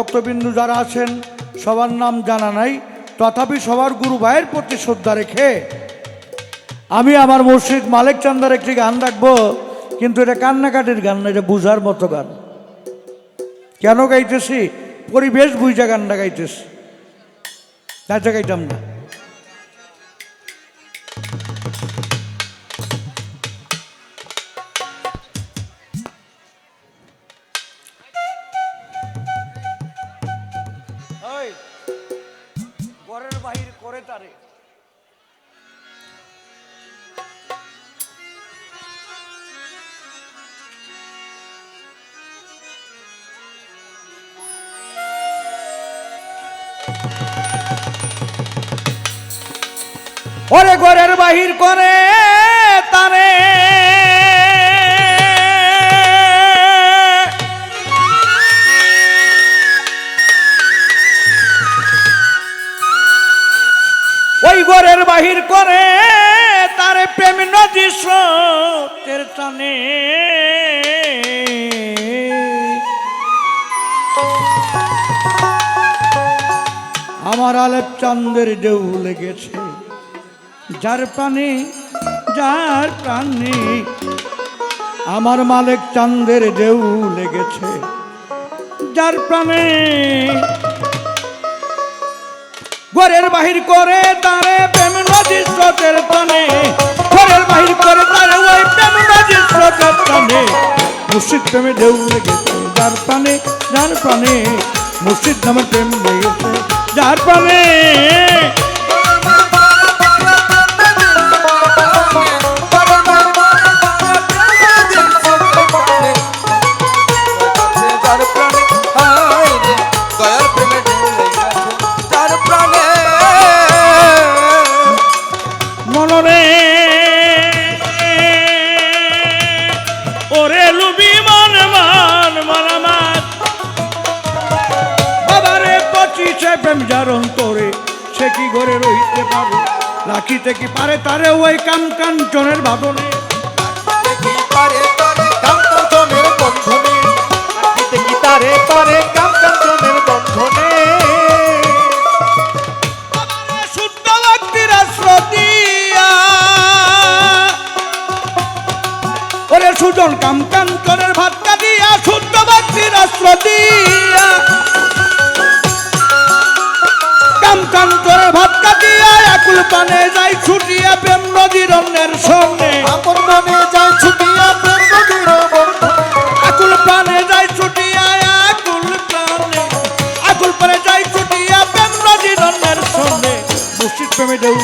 ভক্তবিন্দু যারা আছেন, সবার নাম জানা নাই, তথাপি সবার গুরু ভাইয়ের প্রতি শ্রদ্ধা রেখে আমি আমার মসজিদ মালিক চান্দার একটি গান রাখব, কিন্তু এটা কান্নাকাটির গান না, এটা বুঝার মতো গান। কেন গাইতেছি? পরিবেশ বুঝা গানটা গাইতেছি। তাতে গাইতাম না। ওরে ঘরের বাহির করে তারে। ওই ঘরের বাহির করে তারে প্রেম নদী স্রোতের টানে। আমার আলেপ চান্দের ঢেউ লেগেছে। যার প্রাণে যার প্রাণে আমার মালিক চান্দের ঢেউ লেগেছে। যার প্রাণে ঘরের বাহির করে তারে প্রেম নদীর স্রোতের টানে ঘরের বাহির করে তারে ওই প্রেম নদীর স্রোতের টানে মুর্শিদ প্রেমে ঢেউ লেগেছে। যার প্রাণে যার প্রাণে মুর্শিদ নামে প্রেম লেগেছে। যার প্রাণে রাখিতে কি পারে তারে ওই কাম কাঞ্চনের বাদনে দেখি পারে তারে বন্ধনে? পারে বন্ধনে? সুজন কাম কাঞ্চনের ভাত কাটিয়া শুদ্ধ ভক্তির আশ্রতিয়া কাম কাঞ্চনের ভাত কাটিয়া একুল পানে যাই ছুটিয়া প্রেম নদীর অন্যের সঙ্গে। আপন মনে ছুটিয়া প্রেম নদীর আকুল প্রাণে যাই ছুটিয়া প্রাণে আকুল প্রাণে যাই ছুটিয়া প্রেম নদীর অন্যের সঙ্গে। মুর্শিদ প্রেমে ঢেউ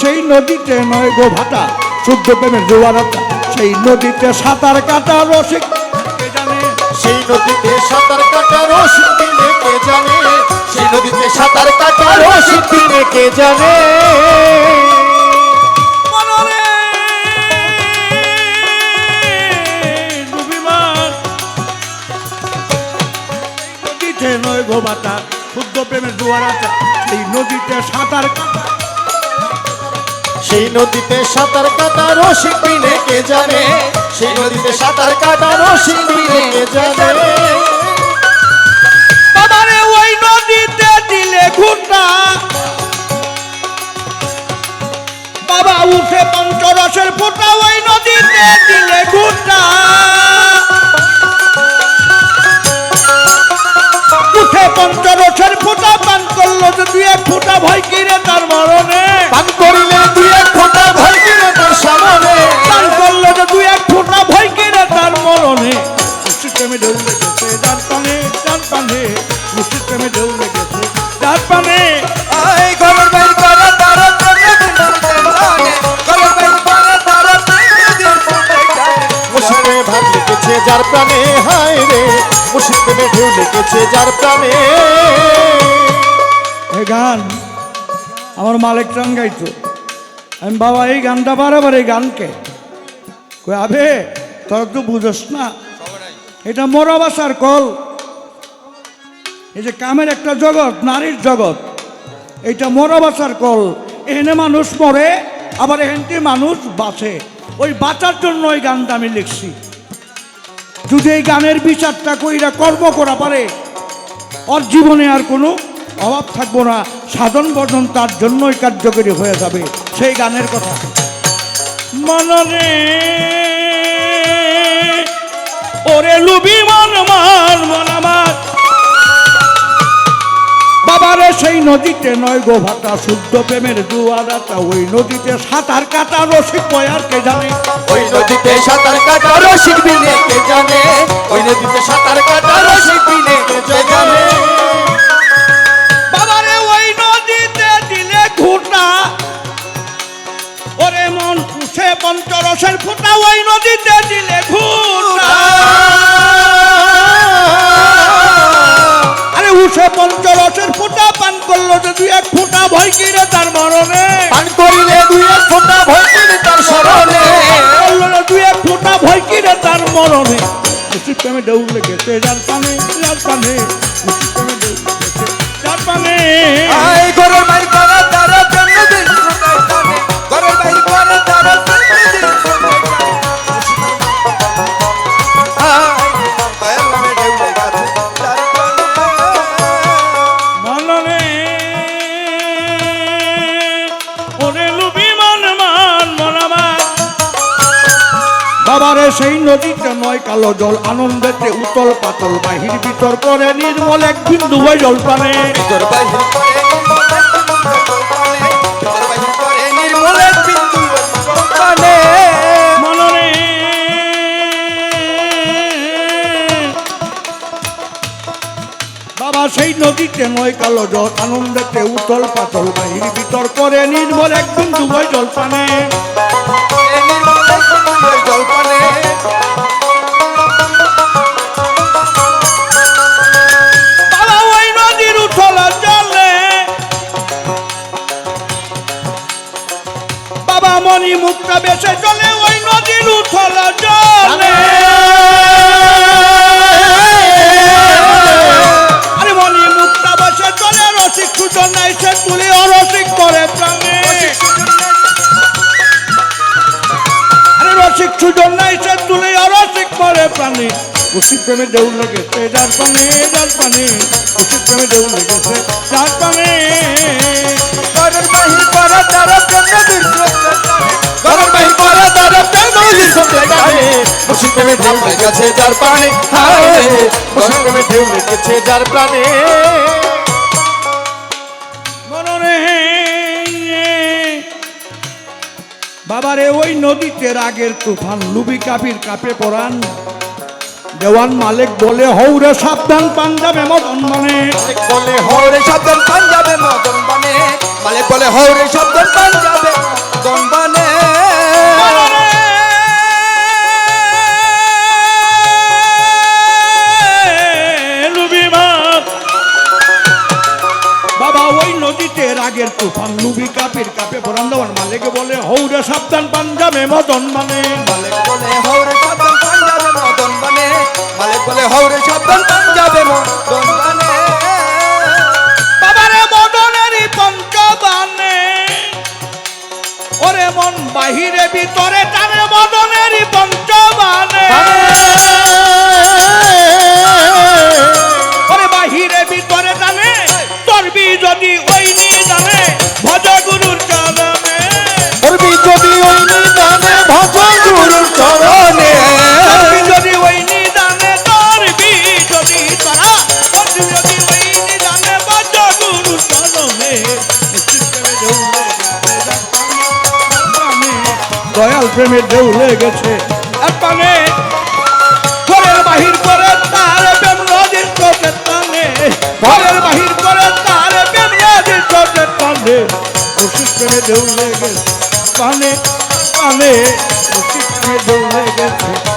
সেই নদীতে নয় গো ভাটা শুদ্ধ প্রেমের জোয়ারাটা সেই নদীতে সাঁতার কাটা রসিক। জানে? সেই নদীতে সাঁতার কাটার রসিদ দিনে কে জানে? সেই নদীতে সাঁতার কাটার রসিদ দিনে কে জানে? নয় গো ভাটা শুদ্ধ প্রেমের জোয়ারাটা সেই নদীতে সাঁতার কাটা সেই নদীতে সাঁতার কাটা রসিদ দিনে কে জানে? সেই নদীতে সাঁতার কাটা রসিদ দিনে কে জানে? বাবারে ওই নদীতে দিলে ঘুরটা বাবা উঠে পঞ্চরসের ফোঁটা ওই নদীতে দিলে ঘুরটা উঠে পঞ্চরসের ফোঁটা পান করল যে দুই এক ফোঁটা ভয় কিরে তার মরণে। পান করিলে দুই হায় রে, মুর্শিদ প্রেমে ঢেউ যার প্রাণে। এই গান, আমার মালিক চান গাইতো। আমি বাবা, এই গানটা বারবার এই গানকে। কই আবে, তোর তো বুঝোস না। এটা মরা বাসার কল। এই যে কামের একটা জগৎ, নারীর জগৎ, এইটা মরা কল। এখানে মানুষ মরে, আবার এখানটি মানুষ বাঁচে। ওই বাঁচার জন্য ওই গানটা আমি লিখছি। যদি এই গানের বিচারটা কইরা কর্ম করা পারে, ওর জীবনে আর কোনো অভাব থাকব না। সাধন বর্ধন তার জন্যই কার্যকরী হয়ে যাবে। সেই গানের কথা। মনরে, ওরে লুবি মন মন মন আমার। বাবারে সেই নদীতে নয় গো ভাতা শুদ্ধ প্রেমের দুয়ারাটা। ওই নদীতে সাঁতার কাটা রসিক বয়ার কে জানে? ওই নদীতে সাঁতার কাটা রসিক বিনে কে জানে? ওই নদীতে দুই এক ফোঁটা ভয় কিনে তার মরণে? পান করিলে দুই এক ফোঁটা ভয় কিনে তার স্মরণে না দুই এক ফোঁটা ভয় কিনে তার মরণে। উচিত প্রেমে দৌড় লেগেছে যার পানে নদীতে নয় কালো জল আনন্দেতে উতল পাতল বাহির ভিতর করে নির্মল এক বিন্দু হয় জল প্রাণে। বাবা সেই নদীতে নয় কালো জল আনন্দেতে উতল পাতল বাহির ভিতর করে নির্মল এক বিন্দু হয় জল প্রাণে মণি মুক্তা বেসে চলে, ওই নদীর উঠল জলে। আরে মণি মুক্তা বেসে চলে, রসিক সুজন নাই, সে তুলি অরসিক করে প্রাণে। আরে রসিক সুজন নাই, সে তুলি অরসিক করে প্রাণী। উচিত প্রেমে দেউ লেগেছে যার পানে যার পানে উচিত প্রেমে দেউ লেগেছে যার পানে ঘরের বাহির করা তারা জন্মদিন শ্রোতায় ঘরের বাহির করা তারা জন্মদিন শ্রোতায় জানে? মুর্শিদ প্রেমে ঢেউ লেগেছে যার প্রাণে হায়। মুর্শিদ প্রেমে ঢেউ লেগেছে যার প্রাণে। বাবারে ওই নদীতে রাগের তুফান লুবি কাপির কাপে পরান দেওয়ান মালিক বলে হৌরে সাবধান পাঞ্জাবে মদন মানে বলে হৌরে শব্দন পাঞ্জাবে মদন বানে। মালিক বলে হরে মদন বানে। লুবি মা। বাবা ওই নদীতে রাগের তুফান। লুবি কাপির কাপে পরান দেওয়ান মালিক বলে হৌরে সাবধান পাঞ্জাবে মদন মানে। মালিক ভিতরে টানে মদনেরই পঞ্চবানে। ওরে বাহিরে ভিতরে টানে তরবি যদি দয়াল প্রেমের ঢেউ লেগেছে। আর বাহির করে তার প্রেম নদীর চোখের টানে। ঘরের বাহির করে তার প্রেম নদীর চোখের টানে। রসিক প্রেমে ঢেউ লেগেছে। পানে প্রেমে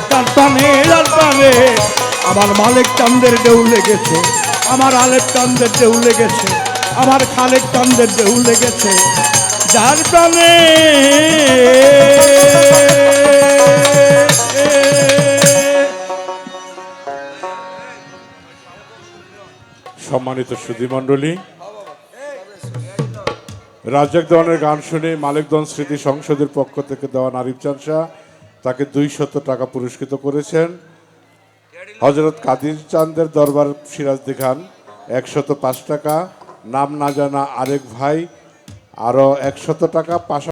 তার আমার মালিক চান্দের ঢেউ লেগেছে। আমার আলেপ চান্দের ঢেউ লেগেছে। আমার খালেক চান্দের ঢেউ লেগেছে। যার প্রাণে সম্মানিত সুধীমণ্ডলী, রাজ্জাক দেওয়ানের গান শুনে মালিকদন স্মৃতি সংসদের পক্ষ থেকে দেওয়া নারিফ চান শাহ তাকে দুই শত টাকা পুরস্কৃত করেছেন। হজরত কাদির চাঁদের দরবার সিরাজদি খান, একশত পাঁচ টাকা। নাম না জানা আরেক ভাই আরও একশত টাকা পাশা